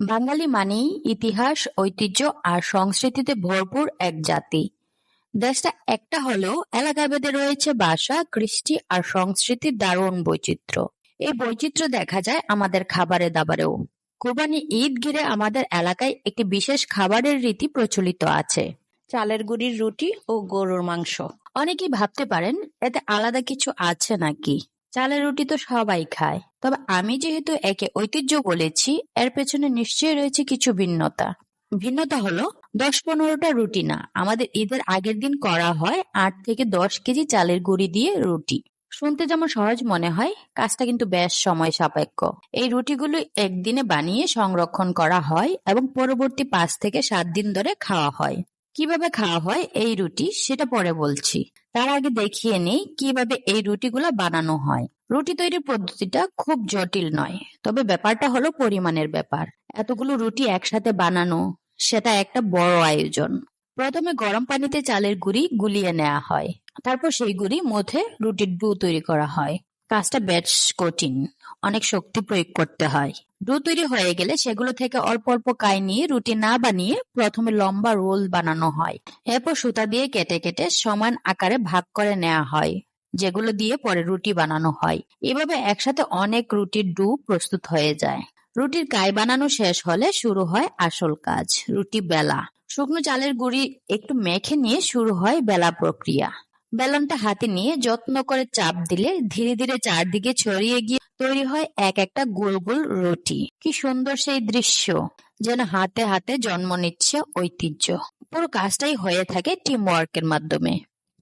বাঙালি মানেই ইতিহাস ঐতিহ্য আর সংস্কৃতিতে ভরপুর এক জাতি। দেশটা একটা হলেও এলাকা ভেদে রয়েছে ভাষা কৃষ্টি আর সংস্কৃতির দারুণ বৈচিত্র্য। এই বৈচিত্র্য দেখা যায় আমাদের খাবারে দাবারেও। কোরবানি ঈদ ঘিরে আমাদের এলাকায় একটি বিশেষ খাবারের রীতি প্রচলিত আছে। চালের গুড়ির রুটি ও গরুর মাংস। অনেকেই ভাবতে পারেন এতে আলাদা কিছু আছে নাকি? চালের রুটি তো সবাই খায়। তবে আমি যেহেতু একে ঐতিহ্য বলেছি, এর পেছনে নিশ্চয়ই রয়েছে কিছু ভিন্নতা। ভিন্নতা হলো দশ পনেরোটা রুটি না, আমাদের ঈদের আগের দিন করা হয় আট থেকে দশ কেজি চালের গুঁড়ি দিয়ে রুটি। শুনতে যেমন সহজ মনে হয়, কাজটা কিন্তু বেশ সময় সাপেক্ষ। এই রুটিগুলো একদিনে বানিয়ে সংরক্ষণ করা হয় এবং পরবর্তী পাঁচ থেকে সাত দিন ধরে খাওয়া হয়। কীভাবে খাওয়া হয় এই রুটি সেটা পরে বলছি। তার আগে দেখিয়ে নেই কীভাবে এই রুটিগুলা বানানো হয়। রুটি তৈরির পদ্ধতিটা খুব জটিল নয়, তবে ব্যাপারটা হলো পরিমাণের ব্যাপার। এতগুলো রুটি একসাথে বানানো, সেটা একটা বড় আয়োজন। প্রথমে গরম পানিতে চালের গুঁড়ি গুলিয়ে নেওয়া হয়। তারপর সেই গুঁড়ি মধ্যে রুটির ডু তৈরি করা হয়। কাজটা বেশ কঠিন। অনেক শক্তি প্রয়োগ করতে হয়। ডু তৈরি হয়ে গেলে সেগুলো থেকে অল্প অল্প কাই নিয়ে, রুটি না বানিয়ে প্রথমে লম্বা রোল বানানো হয়। এরপর সুতা দিয়ে কেটে কেটে সমান আকারে ভাগ করে নেওয়া হয়, যেগুলো দিয়ে পরে রুটি বানানো হয়। এভাবে একসাথে অনেক রুটির ডু প্রস্তুত হয়ে যায়। রুটির কাই বানানো শেষ হলে শুরু হয় আসল কাজ, রুটি বেলা। শুকনো চালের গুঁড়ি একটু মেখে নিয়ে শুরু হয় বেলা প্রক্রিয়া। বেলনটা হাতে নিয়ে যত্ন করে চাপ দিলে ধীরে ধীরে চারদিকে ছড়িয়ে গিয়ে তৈরি হয় এক একটা গোল গোল রুটি। কি সুন্দর সেই দৃশ্য, যেন হাতে হাতে জন্ম নিচ্ছে ঐতিহ্য। পুরো কাজটাই হয়ে থাকে টিম ওয়ার্কের মাধ্যমে।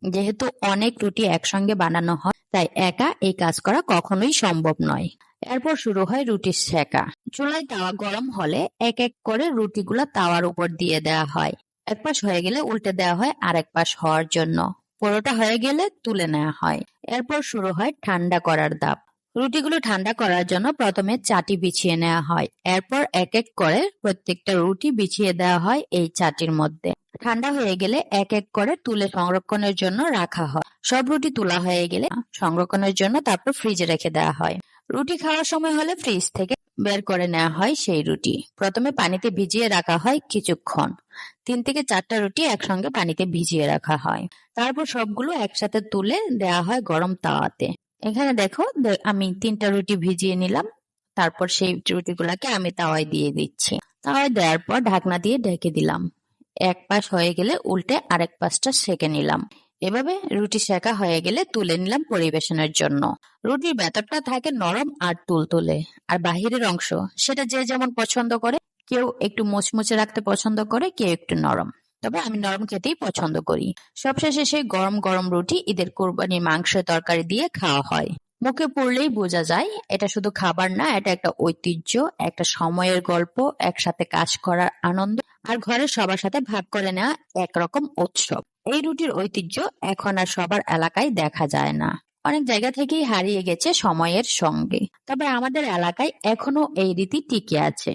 যেহেতু অনেক রুটি একসঙ্গে বানানো হয়, তাই একা এই কাজ করা কখনোই সম্ভব নয়। এরপর শুরু হয় রুটির সেকা চুলায় তাওয়া গরম হলে এক এক করে রুটিগুলা তাওয়ার উপর দিয়ে দেওয়া হয়। এক পাশ হয়ে গেলে উল্টে দেওয়া হয় আরেক পাশ হওয়ার জন্য। পুরোটা হয়ে গেলে তুলে নেওয়া হয়। এরপর শুরু হয় ঠান্ডা করার দাপ। রুটিগুলো ঠান্ডা করার জন্য প্রথমে চাটি বিছিয়ে নেওয়া হয়। এরপর এক এক করে প্রত্যেকটা রুটি বিছিয়ে দেওয়া হয় এই চাটির মধ্যে। ঠান্ডা হয়ে গেলে এক এক করে তুলে সংরক্ষণের জন্য রাখা হয়। সব রুটি তোলা হয়ে গেলে সংরক্ষণের জন্য তারপর ফ্রিজে রেখে দেওয়া হয়। রুটি খাওয়ার সময় হলে ফ্রিজ থেকে বের করে নেওয়া হয় সেই রুটি। প্রথমে পানিতে ভিজিয়ে রাখা হয় কিছুক্ষণ। তিন থেকে চারটা রুটি একসঙ্গে পানিতে ভিজিয়ে রাখা হয়। তারপর সবগুলো একসাথে তুলে দেওয়া হয় গরম তাওয়াতে। এখানে দেখো আমি তিনটা রুটি ভিজিয়ে নিলাম। তারপর সেই রুটিগুলাকে আমি তাওয়ায় দিয়ে দিচ্ছি। তাওয়ায় দেওয়ার পর ঢাকনা দিয়ে ঢেকে দিলাম। এক পাশ হয়ে গেলে উল্টে আরেক পাশটা সেকে নিলাম। এভাবে রুটি শেখা হয়ে গেলে তুলে নিলাম পরিবেশনের জন্য। রুটির ভেতরটা থাকে নরম আর তুলতুলে। আর বাহিরের অংশ, সেটা যে যেমন পছন্দ করে, কেউ একটু মুচমুচে রাখতে পছন্দ করে, কেউ একটু নরম। তবে আমি নরম খেতেই পছন্দ করি। সবশেষে সেই গরম গরম রুটি ঈদের কোরবানির মাংস তরকারি দিয়ে খাওয়া হয়। মুখে পড়লেই বোঝা যায়, এটা শুধু খাবার না, এটা একটা ঐতিহ্য, একটা সময়ের গল্প, একসাথে কাজ করার আনন্দ। আর ঘরের সবার সাথে ভাগ করে নেওয়া একরকম উৎসব। এই রুটির ঐতিহ্য এখন আর সবার এলাকায় দেখা যায় না। অনেক জায়গা থেকেই হারিয়ে গেছে সময়ের সঙ্গে। তবে আমাদের এলাকায় এখনও এই রীতি টিকে আছে।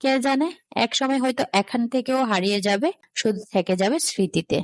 কে জানে এক সময় হয়তো এখান থেকেও হারিয়ে যাবে, শুধু থেকে যাবে স্মৃতিতে।